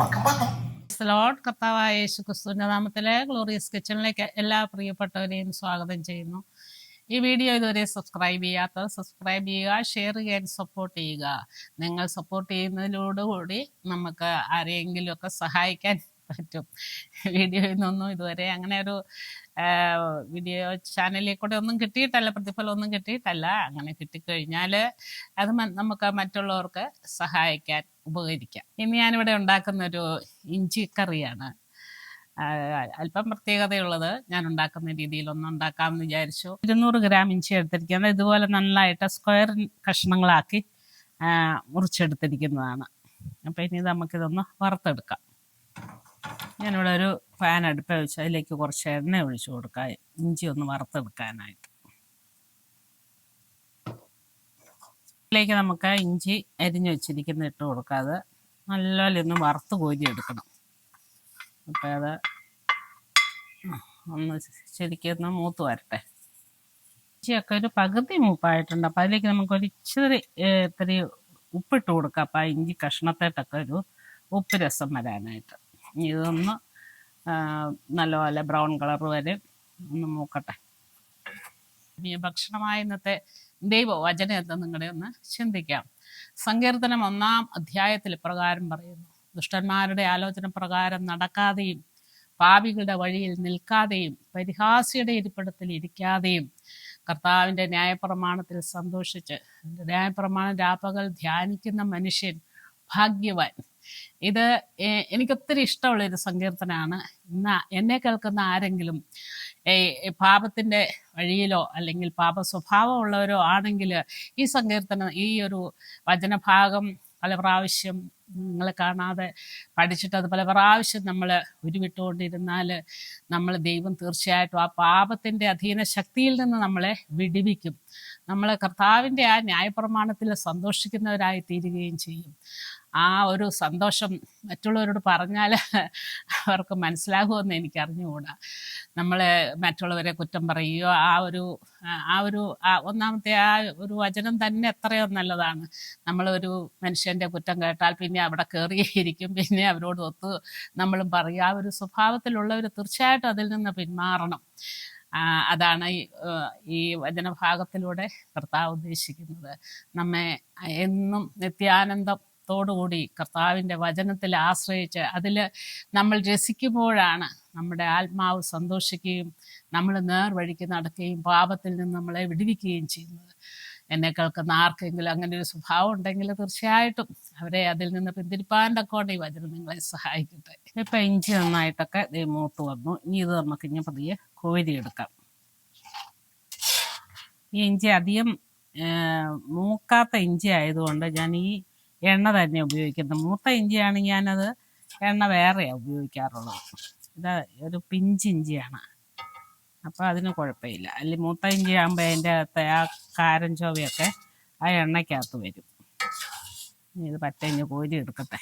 Load കർത്താവായ യേശു ക്രിസ്തുവിന്റെ നാമത്തിലെ glorious കിച്ചണിലേക്ക് എല്ലാ പ്രിയപ്പെട്ടവരെയും സ്വാഗതം ചെയ്യുന്നു. ഈ വീഡിയോ ഇതുവരെ സബ്സ്ക്രൈബ് ചെയ്യാത്തവർ സബ്സ്ക്രൈബ് ചെയ്യുക ഷെയർ ചെയ്യാൻ സപ്പോർട്ട് ചെയ്യുക. നിങ്ങൾ സപ്പോർട്ട് ചെയ്യുന്നതിലൂടുകൂടി നമുക്ക് ആരെയെങ്കിലുമൊക്കെ സഹായിക്കാൻ പറ്റും. വീഡിയോയിൽ നിന്നൊന്നും ഇതുവരെ അങ്ങനെ ഒരു വീഡിയോ ചാനലിൽ കൂടെ ഒന്നും കിട്ടിയിട്ടല്ല പ്രതിഫലം ഒന്നും കിട്ടിയിട്ടല്ല. അങ്ങനെ കിട്ടിക്കഴിഞ്ഞാൽ അത് നമുക്ക് മറ്റുള്ളവർക്ക് സഹായിക്കാൻ ഉപകരിക്കാം. ഇനി ഞാനിവിടെ ഉണ്ടാക്കുന്ന ഒരു ഇഞ്ചി കറിയാണ്. അല്പം പ്രത്യേകതയുള്ളത് ഞാൻ ഉണ്ടാക്കുന്ന രീതിയിൽ ഒന്ന് ഉണ്ടാക്കാമെന്ന് വിചാരിച്ചു. ഇരുന്നൂറ് ഗ്രാം ഇഞ്ചി എടുത്തിരിക്കുന്നത്. ഇതുപോലെ നന്നായിട്ട് സ്ക്വയർ കഷ്ണങ്ങളാക്കി മുറിച്ചെടുത്തിരിക്കുന്നതാണ്. അപ്പം ഇനി നമുക്കിതൊന്ന് വറുത്തെടുക്കാം. ഞാനിവിടെ ഒരു പാൻ അടുപ്പ് വെച്ച് അതിലേക്ക് കുറച്ച് എണ്ണ ഒഴിച്ചു കൊടുക്കാം. ഇഞ്ചി ഒന്ന് വറുത്തെടുക്കാനായിട്ട്. ഇതിലേക്ക് നമുക്ക് ഇഞ്ചി അരിഞ്ഞു വെച്ചിരിക്കുന്ന ഇട്ട് കൊടുക്കാതെ നല്ലപോലെ ഒന്ന് വറുത്ത് കോരി എടുക്കണം. അപ്പം അത് ഒന്ന് ശരിക്കും മൂത്ത് വരട്ടെ. ഇഞ്ചിയൊക്കെ ഒരു പകുതി മൂപ്പായിട്ടുണ്ട്. അപ്പം അതിലേക്ക് നമുക്ക് ഒരു ഇച്ചിരി ഇത്തിരി ഉപ്പിട്ട് കൊടുക്കാം. അപ്പം ആ ഇഞ്ചി കഷ്ണത്തേട്ടൊക്കെ ഒരു ഉപ്പ് രസം വരാനായിട്ട്. ഇതൊന്ന് നല്ലപോലെ ബ്രൗൺ കളർ വരെ ഒന്ന് മൂക്കട്ടെ. ഭക്ഷണമായ ഇന്നത്തെ ദൈവവചനം എന്ന് നിങ്ങളുടെ ഒന്ന് ചിന്തിക്കാം. സങ്കീർത്തനം ഒന്നാം അധ്യായത്തിൽ ഇപ്രകാരം പറയുന്നു. ദുഷ്ടന്മാരുടെ ആലോചന പ്രകാരം നടക്കാതെയും പാപികളുടെ വഴിയിൽ നിൽക്കാതെയും പരിഹാസിയുടെ ഇരിപ്പിടത്തിൽ ഇരിക്കാതെയും കർത്താവിന്റെ ന്യായപ്രമാണത്തിൽ സന്തോഷിച്ച് ന്യായപ്രമാണ രാപ്പകൽ ധ്യാനിക്കുന്ന മനുഷ്യൻ ഭാഗ്യവാൻ. ഇത് എനിക്കൊത്തിരി ഇഷ്ടമുള്ള ഒരു സങ്കീർത്തനമാണ് ഇന്ന് എന്നെ കേൾക്കുന്ന ആരെങ്കിലും ഈ പാപത്തിന്റെ വഴിയിലോ അല്ലെങ്കിൽ പാപ സ്വഭാവമുള്ളവരോ ആണെങ്കിൽ ഈ സങ്കീർത്തനം ഈ ഒരു വചനഭാഗം പല പ്രാവശ്യം നിങ്ങൾ കാണാതെ പഠിച്ചിട്ട് അത് പല പ്രാവശ്യം നമ്മൾ ഉരുവിട്ടുകൊണ്ടിരുന്നാൽ നമ്മൾ ദൈവം തീർച്ചയായിട്ടും ആ പാപത്തിന്റെ അധീന ശക്തിയിൽ നിന്ന് നമ്മളെ വിടിവിക്കും. നമ്മൾ കർത്താവിന്റെ ആ ന്യായപ്രമാണത്തിൽ സന്തോഷിക്കുന്നവരായി തീരുകയും ചെയ്യും. ആ ഒരു സന്തോഷം മറ്റുള്ളവരോട് പറഞ്ഞാൽ അവർക്ക് മനസ്സിലാകുമെന്ന് എനിക്ക് അറിഞ്ഞുകൂടാ നമ്മൾ മറ്റുള്ളവരെ കുറ്റം പറയുകയോ ആ ഒരു ആ ഒരു ഒന്നാമത്തെ ആ ഒരു വചനം തന്നെ എത്രയോ നല്ലതാണ്. നമ്മളൊരു മനുഷ്യന്റെ കുറ്റം കേട്ടാൽ പിന്നെ അവിടെ കയറിയിരിക്കും പിന്നെ അവരോട് ഒത്ത് നമ്മളും പറയും ആ ഒരു സ്വഭാവത്തിലുള്ളവർ തീർച്ചയായിട്ടും അതിൽ നിന്ന് പിന്മാറണം. അതാണ് ഈ വചനഭാഗത്തിലൂടെ കർത്താവ് ഉദ്ദേശിക്കുന്നത്. നമ്മെ എന്നും നിത്യാനന്ദത്തോടുകൂടി കർത്താവിന്റെ വചനത്തിൽ ആശ്രയിച്ച് അതിൽ നമ്മൾ രസിക്കുമ്പോഴാണ് നമ്മുടെ ആത്മാവ് സന്തോഷിക്കുകയും നമ്മൾ നേർവഴിക്ക് നടക്കുകയും പാപത്തിൽ നിന്ന് നമ്മളെ വിടുവിക്കുകയും ചെയ്യുന്നത്. എന്നെ കേൾക്കുന്ന ആർക്കെങ്കിലും അങ്ങനെ ഒരു സ്വഭാവം ഉണ്ടെങ്കിൽ തീർച്ചയായിട്ടും അവരെ അതിൽ നിന്ന് പിന്തിരിപ്പാന്റെ ഈ വചനം നിങ്ങളെ സഹായിക്കട്ടെ. ഇപ്പം ഇഞ്ചി നന്നായിട്ടൊക്കെ മൂത്ത് വന്നു. ഇനി ഇത് നമുക്ക് ഇനി പതിയെ കോരിയെടുക്കാം ഈ ഇഞ്ചി അധികം മൂക്കാത്ത ഇഞ്ചി ആയതുകൊണ്ട് ഞാൻ ഈ എണ്ണ തന്നെ ഉപയോഗിക്കുന്നത്. മൂത്ത ഇഞ്ചിയാണെങ്കിൽ ഞാനത് എണ്ണ വേറെയാണ് ഉപയോഗിക്കാറുള്ളത്. ഇത് ഒരു പിഞ്ച് ഇഞ്ചിയാണ്. അപ്പോൾ അതിന് കുഴപ്പമില്ല. അല്ലെങ്കിൽ മൂത്ത ഇഞ്ചി ആകുമ്പോൾ അതിന്റെ അകത്തെ ആ കാരൻ ചോവയൊക്കെ ആ എണ്ണയ്ക്കകത്ത് വരും. ഇത് പറ്റഞ്ഞ് കോരി എടുക്കട്ടെ.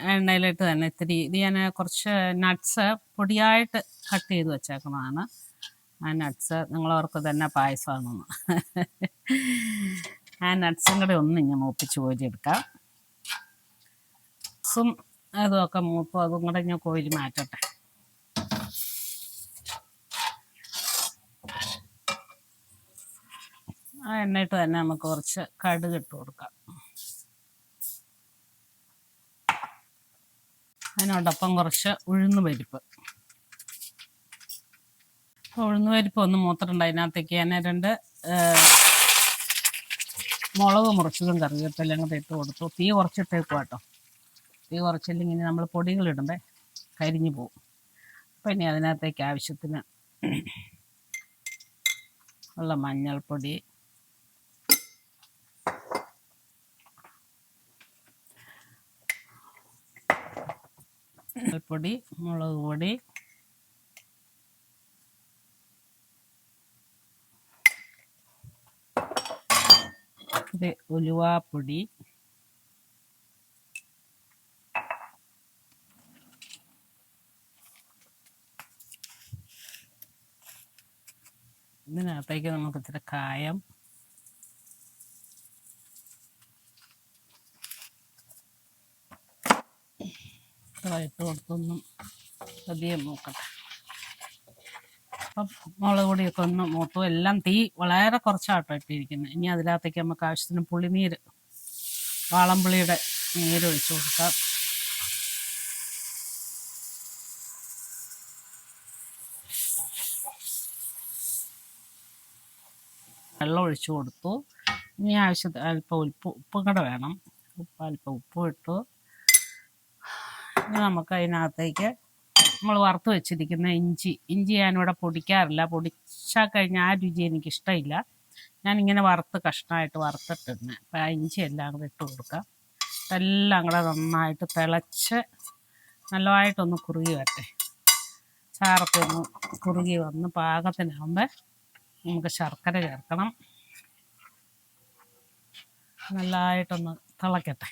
എണ്ണയിലിട്ട് തന്നെ ഇത്തിരി ഇത് ഞാൻ കുറച്ച് നട്ട്സ് പൊടിയായിട്ട് കട്ട് ചെയ്ത് വെച്ചേക്കുന്നതാണ്. ആ നട്ട്സ് നിങ്ങളവർക്ക് തന്നെ പായസമാണെന്ന്. ആ നട്ട്സും കൂടെ ഒന്ന് ഞാൻ മൂപ്പിച്ച് കോരിയെടുക്കാം. സും അതുമൊക്കെ മൂപ്പും അതും കൂടെ ഞാൻ കോരി മാറ്റട്ടെ. ആ എണ്ണയിട്ട് തന്നെ നമുക്ക് കുറച്ച് കടുക് ഇട്ട് കൊടുക്കാം. അതിനോടൊപ്പം കുറച്ച് ഉഴുന്ന് പരിപ്പ്. ഉഴുന്ന് പരിപ്പ് ഒന്ന് മൂത്തിട്ടുണ്ട്. അതിനകത്തേക്ക് ഞാൻ രണ്ട് മുളക് മുറിച്ചതും കറിവേപ്പില അങ്ങോട്ട് ഇട്ട് കൊടുത്തു. തീ കുറച്ചിട്ടേക്കും കേട്ടോ തീ കുറച്ചില്ലെങ്കിൽ നമ്മൾ പൊടികളിടുമ്പോൾ കരിഞ്ഞു പോകും. അപ്പം ഇനി അതിനകത്തേക്ക് ആവശ്യത്തിന് ഉള്ള മഞ്ഞൾപ്പൊടി മഞ്ഞൾപ്പൊടി മുളക് പൊടി ഇത് ഉലുവാപ്പൊടി ഇതിനകത്തേക്ക് നമുക്ക് ഇത്തിരി കായം. ഇട്ട് കൊടുത്തൊന്നും അധികം നോക്കട്ടെ അപ്പം മുളക് പൊടിയൊക്കെ ഒന്ന് മൂത്തു. എല്ലാം തീ വളരെ കുറച്ചാട്ടോ ഇട്ടിരിക്കുന്നത് ഇനി അതിനകത്തേക്ക് നമുക്ക് ആവശ്യത്തിന് പുളിനീര് വാളംപുളിയുടെ നീര് ഒഴിച്ചു കൊടുക്കാം. വെള്ളം ഒഴിച്ചു കൊടുത്തു. ഇനി ആവശ്യത്തിന് അല്പം ഉപ്പ് ഉപ്പും കൂടെ വേണം. ഉപ്പ് അല്പം ഉപ്പും ഇട്ടു. ഇനി നമുക്ക് അതിനകത്തേക്ക് നമ്മൾ വറുത്ത് വെച്ചിരിക്കുന്ന ഇഞ്ചി ഇഞ്ചി ഞാനിവിടെ പൊടിക്കാറില്ല. പൊടിച്ചാൽ കഴിഞ്ഞാൽ ആ രുചി എനിക്കിഷ്ടമില്ല. ഞാനിങ്ങനെ വറുത്ത് കഷ്ണമായിട്ട് വറുത്തിട്ടുണ്ട് അപ്പം ആ ഇഞ്ചി എല്ലാം കൂടെ ഇട്ട് കൊടുക്കാം. എല്ലാം കൂടെ നന്നായിട്ട് തിളച്ച് നല്ലതായിട്ടൊന്ന് കുറുകി വരട്ടെ. ചാറൊക്കെ ഒന്ന് കുറുകി വന്ന് പാകത്തിനാകുമ്പോൾ നമുക്ക് ശർക്കര ചേർക്കണം. നല്ലതായിട്ടൊന്ന് തിളക്കട്ടെ.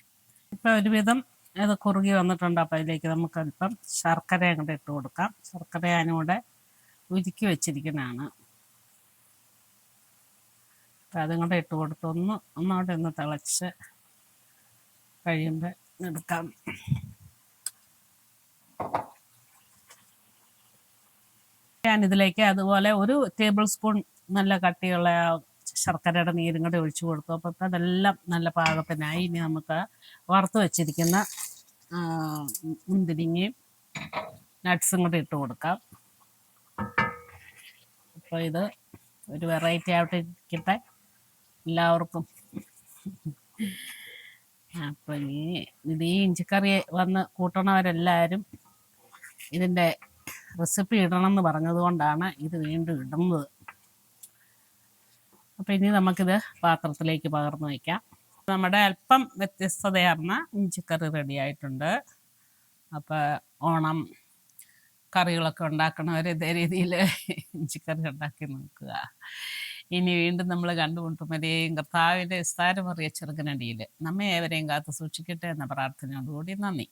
ഇപ്പം ഒരുവിധം ഇത് കുറുകി വന്നിട്ടുണ്ട് അപ്പോൾ അതിലേക്ക് നമുക്ക് അല്പം ശർക്കര അങ്ങോട്ട് ഇട്ട് കൊടുക്കാം. ശർക്കര ഞാനിവിടെ ഉരുക്കി വെച്ചിരിക്കുന്നതാണ്. അപ്പം അതും ഇട്ട് കൊടുത്ത് ഒന്ന് ഒന്നോടെ ഒന്ന് തിളച്ച് കഴിയുമ്പോൾ എടുക്കാം. ഞാനിതിലേക്ക് അതുപോലെ ഒരു ടേബിൾ സ്പൂൺ നല്ല കട്ടിയുള്ള ശർക്കരയുടെ നീരും കൂടെ ഒഴിച്ചു കൊടുത്തു അപ്പോൾ അതെല്ലാം നല്ല പാകത്തിനായി ഇനി നമുക്ക് വറുത്ത് വെച്ചിരിക്കുന്ന മുന്തിരിങ്ങയും നട്ട്സും കൂടെ ഇട്ട് കൊടുക്കാം. അപ്പോൾ ഇത് ഒരു വെറൈറ്റി ആയിട്ട് ഇരിക്കട്ടെ എല്ലാവർക്കും. അപ്പൊ ഇനി ഇത് ഈ ഇഞ്ചിക്കറി വന്ന് കൂട്ടണവരെല്ലാവരും ഇതിന്റെ റെസിപ്പി ഇടണം എന്ന് പറഞ്ഞതുകൊണ്ടാണ് ഇത് വീണ്ടും ഇടുന്നത്. അപ്പോൾ ഇനി നമുക്കിത് പാത്രത്തിലേക്ക് പകർന്നു വയ്ക്കാം. നമ്മുടെ അല്പം വ്യത്യസ്തതയാർന്ന ഇഞ്ചിക്കറി റെഡി ആയിട്ടുണ്ട്. അപ്പോൾ ഓണം കറികളൊക്കെ ഉണ്ടാക്കണവർ ഇതേ രീതിയിൽ ഇഞ്ചിക്കറി ഉണ്ടാക്കി നോക്കുക. ഇനി വീണ്ടും നമ്മൾ കണ്ടുമുട്ടുമ്പോഴേയും കർത്താവിന്റെ വിസ്താരമറിയ ചെറുകനടിയിൽ നമ്മെ ഏവരെയും കാത്തു സൂക്ഷിക്കട്ടെ എന്ന പ്രാർത്ഥനയോടുകൂടി നന്ദി.